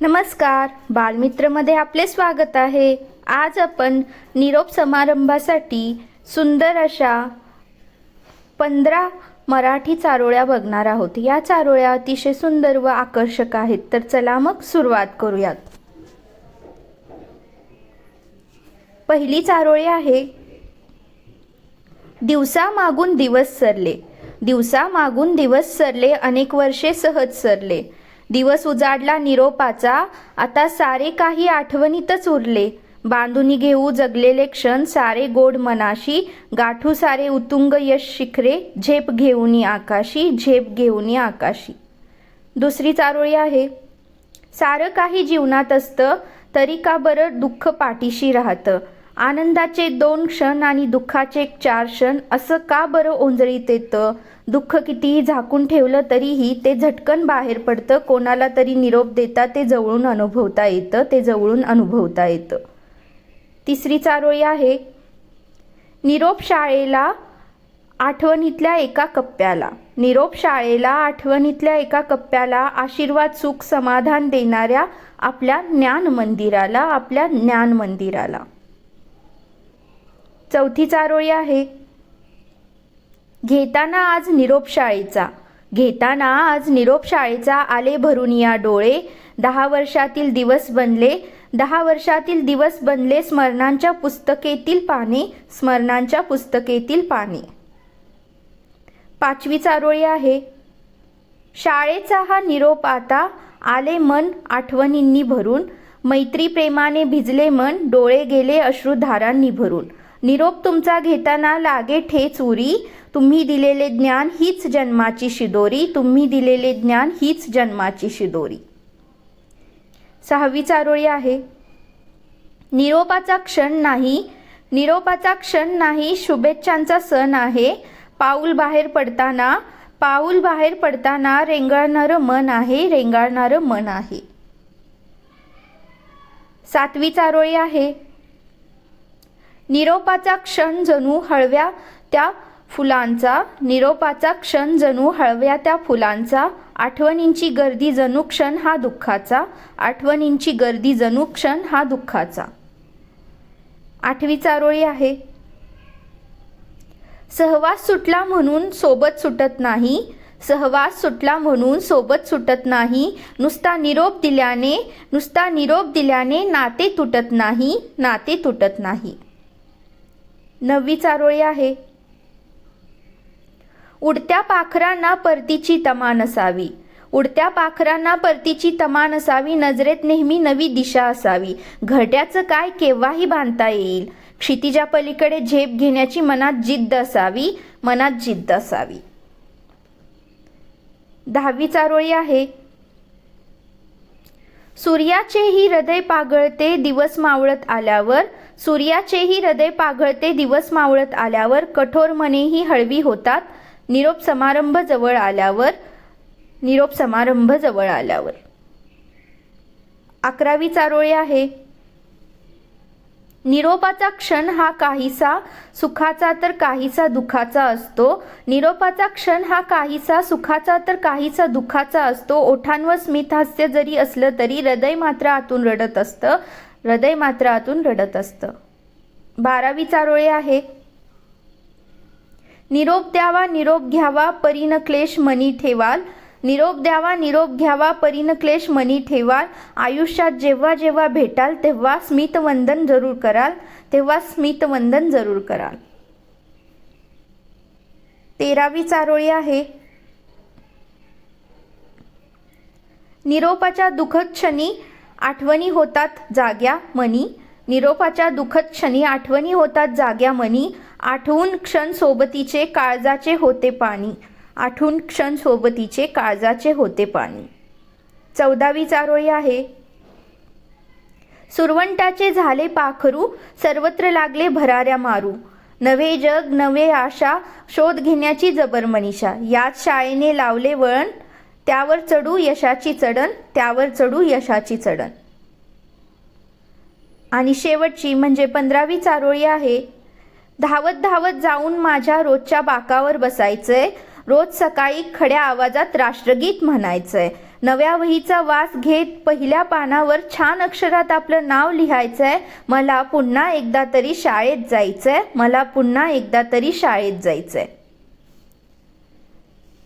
नमस्कार. बालमित्रमध्ये आपले स्वागत आहे. आज आपण निरोप समारंभासाठी सुंदर अशा पंधरा मराठी चारोळ्या बघणार आहोत. या चारोळ्या अतिशय सुंदर व आकर्षक आहेत. तर चला मग सुरुवात करूयात. पहिली चारोळी आहे. दिवसा मागून दिवस सरले. दिवसा मागून दिवस सरले अनेक वर्षे सहज सरले. दिवस उजाडला निरोपाचा. आता सारे काही आठवणीतच उरले. बांधुनी घेऊ जगलेले क्षण सारे गोड मनाशी. गाठू सारे उतुंग यश शिखरे. झेप घेऊनी आकाशी झेप घेऊनी आकाशी. दुसरी चारोळी आहे. सारं काही जीवनात असतं तरी का बरं दुःख पाठीशी राहतं? आनंदाचे दोन क्षण आणि दुःखाचे एक चार क्षण असं का बरं ओंजळीत येतं? दुःख कितीही झाकून ठेवलं तरीही ते झटकन बाहेर पडतं. कोणाला तरी निरोप देता ते जवळून अनुभवता येतं ते जवळून अनुभवता येतं. तिसरी चारोळी आहे निरोप शाळेला आठवणीतल्या एका कप्प्याला. निरोप शाळेला आठवणीतल्या एका कप्प्याला आशीर्वाद सुख समाधान देणाऱ्या आपल्या ज्ञान मंदिराला आपल्या ज्ञान मंदिराला. चौथी चारोळी आहे. घेताना आज निरोप शाळेचा. घेताना आज निरोप शाळेचा आले भरून या डोळे. दहा वर्षातील दिवस बनले. दहा वर्षातील दिवस बनले स्मरणांच्या पुस्तकेतील पाने. स्मरणांच्या पुस्तकेतील पाने. पाचवी चारोळी आहे. शाळेचा हा निरोप आता आले मन आठवणींनी भरून. मैत्री प्रेमाने भिजले मन डोळे गेले अश्रुधारांनी भरून. निरोप तुमचा घेताना लागे ठेच उरी तुम्ही दिलेले ज्ञान हीच जन्माची शिदोरी. तुम्ही दिलेले ज्ञान हीच जन्माची शिदोरी. सहावी चारोळी आहे. निरोपाचा क्षण नाही. निरोपाचा क्षण नाही शुभेच्छांचा सण आहे. पाऊल बाहेर पडताना पाऊल बाहेर पडताना रेंगाळणारं मन आहे रेंगाळणारं मन आहे. सातवी चारोळी आहे. निरोपाचा क्षण जणू हळव्या त्या फुलांचा निरोपाचा क्षण जणू हळव्या त्या फुलांचा आठवणींची गर्दी जणू क्षण हा दुःखाचा आठवणींची गर्दी जणू क्षण हा दुःखाचा. आठवी चारोळी आहे. सहवास सुटला म्हणून सोबत सुटत नाही सहवास सुटला म्हणून सोबत सुटत नाही नुसता निरोप दिल्याने नुसता निरोप दिल्याने नाते तुटत नाही नाते तुटत नाही. नववी चारोळी आहे. उडत्या पाखरांना परतीची तमा नसावी उडत्या पाखरांना परतीची तमा नसावी नजरेत नेहमी नवी दिशा असावी. घरट्याचं काय केव्हाही बांधता येईल. क्षितिजा पलीकडे झेप घेण्याची मनात जिद्द असावी मनात जिद्द असावी. दहावी चारोळी आहे. सूर्याचेही हृदय पागळते दिवस मावळत आल्यावर सूर्याचेही हृदय पाघळते दिवस मावळत आल्यावर कठोर मनेही हळवी होतात. निरोप समारंभ जवळ आल्यावर निरोप समारंभ जवळ आल्यावर. अकरावी चारोळी आहे. निरोपाचा क्षण हा काहीसा सुखाचा तर काहीसा दुखाचा असतो. निरोपाचा क्षण हा काहीसा सुखाचा तर काहीसा दुखाचा असतो. ओठांवर स्मित हास्य जरी असलं तरी हृदय मात्र आतून रडत असतं. हृदय मात्र आतून रडत असतं. बारावी चारोळी आहे. निरोप द्यावा निरोप घ्यावा परीन क्लेश मनी ठेवाल. निरोप द्यावा निरोप घ्यावा परीन क्लेश मनी ठेवाल. आयुष्यात जेव्हा जेव्हा भेटाल तेव्हा स्मितवंदन जरूर कराल. तेव्हा स्मितवंदन जरूर कराल. तेरावी चारोळी आहे. निरोपाच्या दुःखद क्षणी आठवणी होतात जाग्या मनी. निरोपाच्या दुःखद क्षणी आठवणी होतात जाग्या मनी. आठवून क्षण सोबतीचे काळजाचे होते पाणी. आठवून क्षण सोबतीचे काळजाचे होते पाणी. चौदावी चारोळी आहे. सुरवंटाचे झाले पाखरू सर्वत्र लागले भराऱ्या मारू. नवे जग नवे आशा शोध घेण्याची जबर मनीषा. याच शाळेने लावले वळण त्यावर चढू यशाची चढण त्यावर चढू यशाची चढण. आणि शेवटची म्हणजे पंधरावी चारोळी आहे धावत धावत जाऊन माझ्या रोजच्या बाकावर बसायचंय रोज सकाळी खड्या आवाजात राष्ट्रगीत म्हणायचंय. नव्या वहीचा वास घेत पहिल्या पानावर छान अक्षरात आपलं नाव लिहायचंय. मला पुन्हा एकदा तरी शाळेत जायचंय मला पुन्हा एकदा तरी शाळेत जायचंय.